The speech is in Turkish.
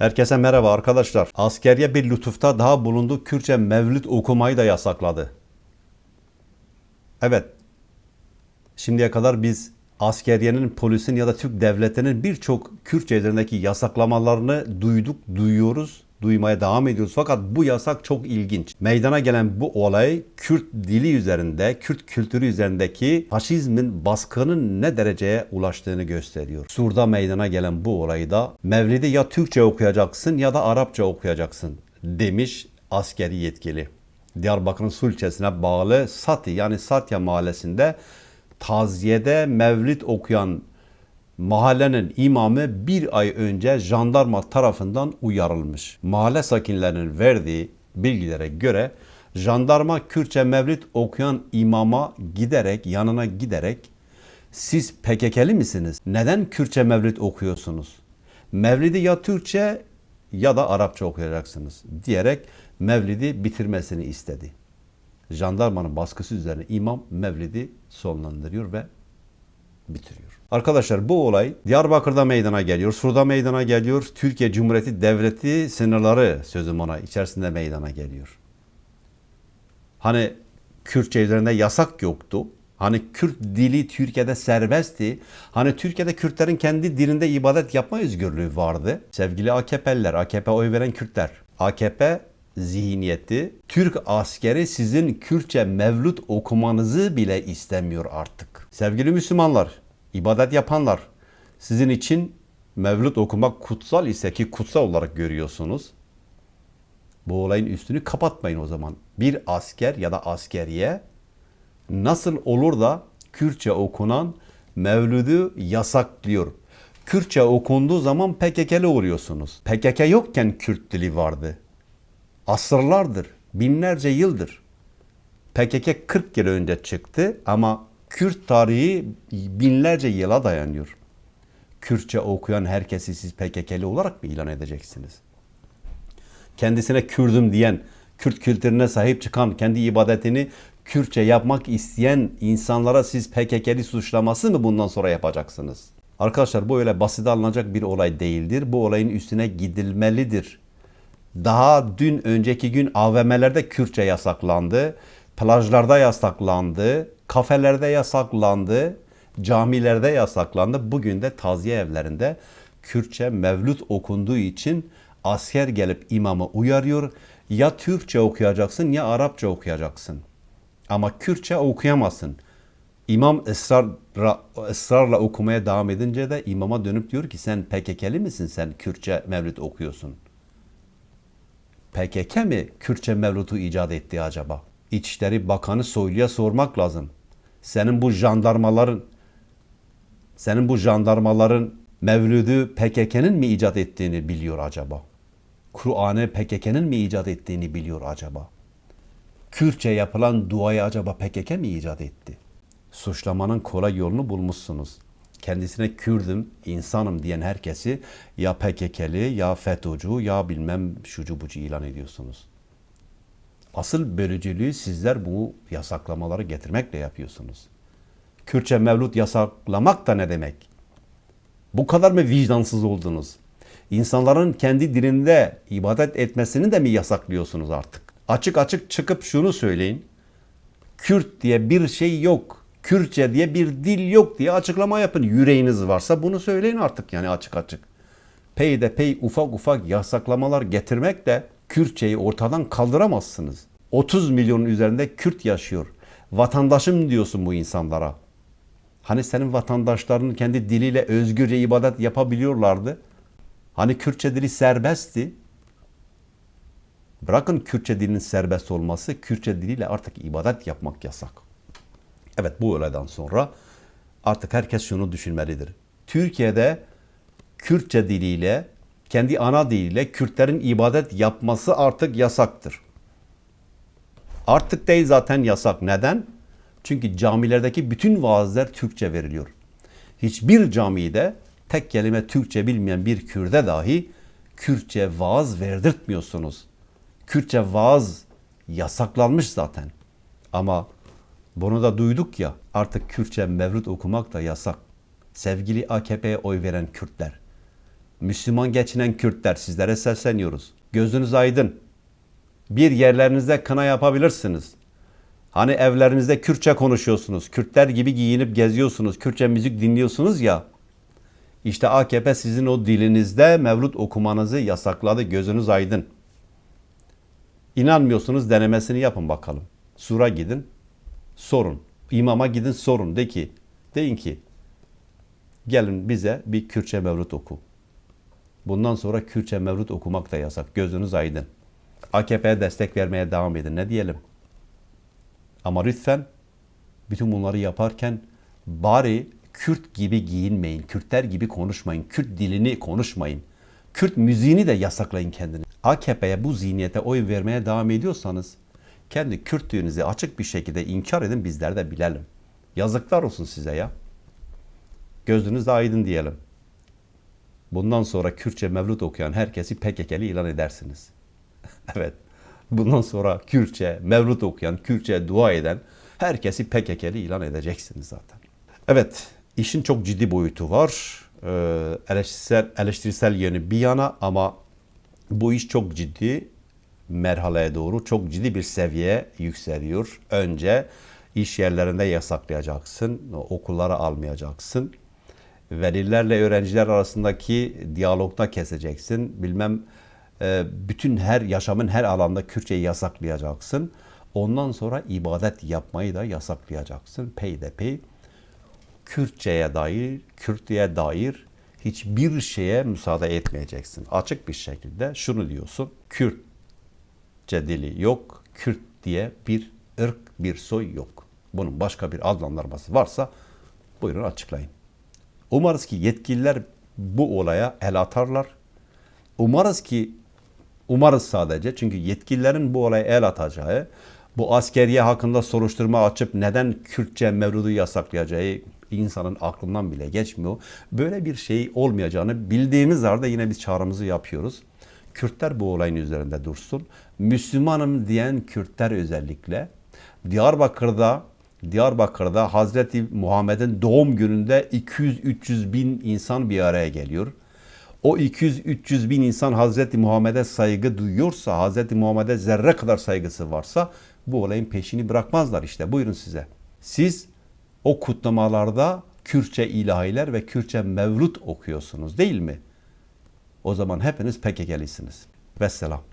Herkese merhaba arkadaşlar. Askeriye bir lütufta daha bulundu. Kürtçe mevlüt okumayı da yasakladı. Evet. Şimdiye kadar biz askeriyenin, polisin ya da Türk devletinin birçok Kürtçe üzerindeki yasaklamalarını duyduk, duyuyoruz, duymaya devam ediyoruz. Fakat bu yasak çok ilginç. Meydana gelen bu olay Kürt dili üzerinde, Kürt kültürü üzerindeki faşizmin baskının ne dereceye ulaştığını gösteriyor. Sur'da meydana gelen bu olayı da Mevlid'i ya Türkçe okuyacaksın ya da Arapça okuyacaksın demiş askeri yetkili. Diyarbakır'ın Su ilçesine bağlı Sati yani Satya mahallesinde taziyede mevlid okuyan mahallenin imamı bir ay önce jandarma tarafından uyarılmış. Mahalle sakinlerinin verdiği bilgilere göre jandarma Kürtçe mevlid okuyan imama giderek yanına giderek siz PKK'li misiniz? Neden Kürtçe mevlid okuyorsunuz? Mevlidi ya Türkçe ya da Arapça okuyacaksınız diyerek mevlidi bitirmesini istedi. Jandarmanın baskısı üzerine imam mevlidi sonlandırıyor ve bitiriyor. Arkadaşlar bu olay Diyarbakır'da meydana geliyor, Sur'da meydana geliyor, Türkiye Cumhuriyeti Devleti sınırları sözüm ona içerisinde meydana geliyor. Hani Kürtçe üzerinde yasak yoktu. Hani Kürt dili Türkiye'de serbestti. Hani Türkiye'de Kürtlerin kendi dilinde ibadet yapma özgürlüğü vardı. Sevgili AKP'liler, AKP oy veren Kürtler. AKP zihniyeti Türk askeri sizin Kürtçe mevlüt okumanızı bile istemiyor artık. Sevgili Müslümanlar, ibadet yapanlar, sizin için mevlüt okumak kutsal ise ki kutsal olarak görüyorsunuz. Bu olayın üstünü kapatmayın o zaman. Bir asker ya da askeriye nasıl olur da Kürtçe okunan mevlüdü yasaklıyor. Kürtçe okunduğu zaman PKK'li oluyorsunuz. PKK yokken Kürt dili vardı. Asırlardır, binlerce yıldır. PKK 40 yıl önce çıktı ama Kürt tarihi binlerce yıla dayanıyor. Kürtçe okuyan herkesi siz PKK'li olarak mı ilan edeceksiniz? Kendisine Kürdüm diyen, Kürt kültürüne sahip çıkan, kendi ibadetini Kürtçe yapmak isteyen insanlara siz PKK'li suçlaması mı bundan sonra yapacaksınız? Arkadaşlar bu öyle basit alınacak bir olay değildir. Bu olayın üstüne gidilmelidir. Daha dün önceki gün AVM'lerde Kürtçe yasaklandı. Plajlarda yasaklandı. Kafelerde yasaklandı. Camilerde yasaklandı. Bugün de taziye evlerinde Kürtçe mevlüt okunduğu için asker gelip imamı uyarıyor. Ya Türkçe okuyacaksın ya Arapça okuyacaksın. Ama Kürtçe okuyamazsın. İmam ısrarla, ısrarla okumaya devam edince de imama dönüp diyor ki sen PKK'li misin sen Kürtçe mevlüt okuyorsun. PKK mi Kürtçe mevlutu icat etti acaba? İçişleri Bakanı Soylu'ya sormak lazım. Senin bu jandarmaların senin bu jandarmaların mevlüdü PKK'nın mi icat ettiğini biliyor acaba? Kur'an'ı PKK'nın mi icat ettiğini biliyor acaba? Kürtçe yapılan duayı acaba PKK mi icat etti? Suçlamanın kolay yolunu bulmuşsunuz. Kendisine Kürdüm, insanım diyen herkesi ya PKK'li ya FETÖ'cü ya bilmem şucu bucu ilan ediyorsunuz. Asıl bölücülüğü sizler bu yasaklamaları getirmekle yapıyorsunuz. Kürtçe mevlut yasaklamak da ne demek? Bu kadar mı vicdansız oldunuz? İnsanların kendi dilinde ibadet etmesini de mi yasaklıyorsunuz artık? Açık açık çıkıp şunu söyleyin. Kürt diye bir şey yok. Kürtçe diye bir dil yok diye açıklama yapın. Yüreğiniz varsa bunu söyleyin artık yani açık açık. Pey de pey ufak ufak yasaklamalar getirmek de Kürtçeyi ortadan kaldıramazsınız. 30 milyonun üzerinde Kürt yaşıyor. Vatandaşım diyorsun bu insanlara. Hani senin vatandaşların kendi diliyle özgürce ibadet yapabiliyorlardı. Hani Kürtçe dili serbestti. Bırakın Kürtçe dilinin serbest olması, Kürtçe diliyle artık ibadet yapmak yasak. Evet bu olaydan sonra artık herkes şunu düşünmelidir. Türkiye'de Kürtçe diliyle, kendi ana diliyle Kürtlerin ibadet yapması artık yasaktır. Artık değil zaten yasak. Neden? Çünkü camilerdeki bütün vaazlar Türkçe veriliyor. Hiçbir camide tek kelime Türkçe bilmeyen bir Kürde dahi Kürtçe vaaz verdirtmiyorsunuz. Kürtçe vaaz yasaklanmış zaten. Ama bunu da duyduk ya artık Kürtçe mevlüt okumak da yasak. Sevgili AKP'ye oy veren Kürtler. Müslüman geçinen Kürtler sizlere sesleniyoruz. Gözünüz aydın. Bir yerlerinizde kına yapabilirsiniz. Hani evlerinizde Kürtçe konuşuyorsunuz. Kürtler gibi giyinip geziyorsunuz. Kürtçe müzik dinliyorsunuz ya. İşte AKP sizin o dilinizde mevlüt okumanızı yasakladı. Gözünüz aydın. İnanmıyorsunuz denemesini yapın bakalım. Sura gidin, sorun. İmama gidin sorun. De ki, deyin ki gelin bize bir Kürtçe mevlüt oku. Bundan sonra Kürtçe mevlüt okumak da yasak. Gözünüz aydın. AKP'ye destek vermeye devam edin. Ne diyelim? Ama lütfen bütün bunları yaparken bari Kürt gibi giyinmeyin. Kürtler gibi konuşmayın. Kürt dilini konuşmayın. Kürt müziğini de yasaklayın kendini. AKP'ye bu zihniyete oy vermeye devam ediyorsanız kendi Kürtlüğünüzü açık bir şekilde inkar edin bizler de bilelim. Yazıklar olsun size ya. Gözünüz aydın diyelim. Bundan sonra Kürtçe mevlüt okuyan herkesi PKK'li ilan edersiniz. evet. Bundan sonra Kürtçe mevlüt okuyan, Kürtçe dua eden herkesi PKK'li ilan edeceksiniz zaten. Evet, işin çok ciddi boyutu var. Ee, eleştirisel, eleştirisel yönü bir yana ama bu iş çok ciddi merhaleye doğru çok ciddi bir seviyeye yükseliyor. Önce iş yerlerinde yasaklayacaksın, okullara almayacaksın. Velilerle öğrenciler arasındaki diyalogda keseceksin. Bilmem e, bütün her yaşamın her alanda Kürtçeyi yasaklayacaksın. Ondan sonra ibadet yapmayı da yasaklayacaksın. Peyderpey Kürtçeye dair, Kürtlüğe dair hiçbir şeye müsaade etmeyeceksin. Açık bir şekilde şunu diyorsun. Kürtçe dili yok. Kürt diye bir ırk, bir soy yok. Bunun başka bir adlandırması varsa buyurun açıklayın. Umarız ki yetkililer bu olaya el atarlar. Umarız ki umarız sadece çünkü yetkililerin bu olaya el atacağı, bu askeriye hakkında soruşturma açıp neden Kürtçe mevrudu yasaklayacağı insanın aklından bile geçmiyor. Böyle bir şey olmayacağını bildiğimiz halde yine biz çağrımızı yapıyoruz. Kürtler bu olayın üzerinde dursun. Müslümanım diyen Kürtler özellikle Diyarbakır'da Diyarbakır'da Hazreti Muhammed'in doğum gününde 200-300 bin insan bir araya geliyor. O 200-300 bin insan Hazreti Muhammed'e saygı duyuyorsa, Hazreti Muhammed'e zerre kadar saygısı varsa bu olayın peşini bırakmazlar işte. Buyurun size. Siz o kutlamalarda Kürtçe ilahiler ve Kürtçe mevlüt okuyorsunuz değil mi? O zaman hepiniz PKK'lisiniz. Vesselam.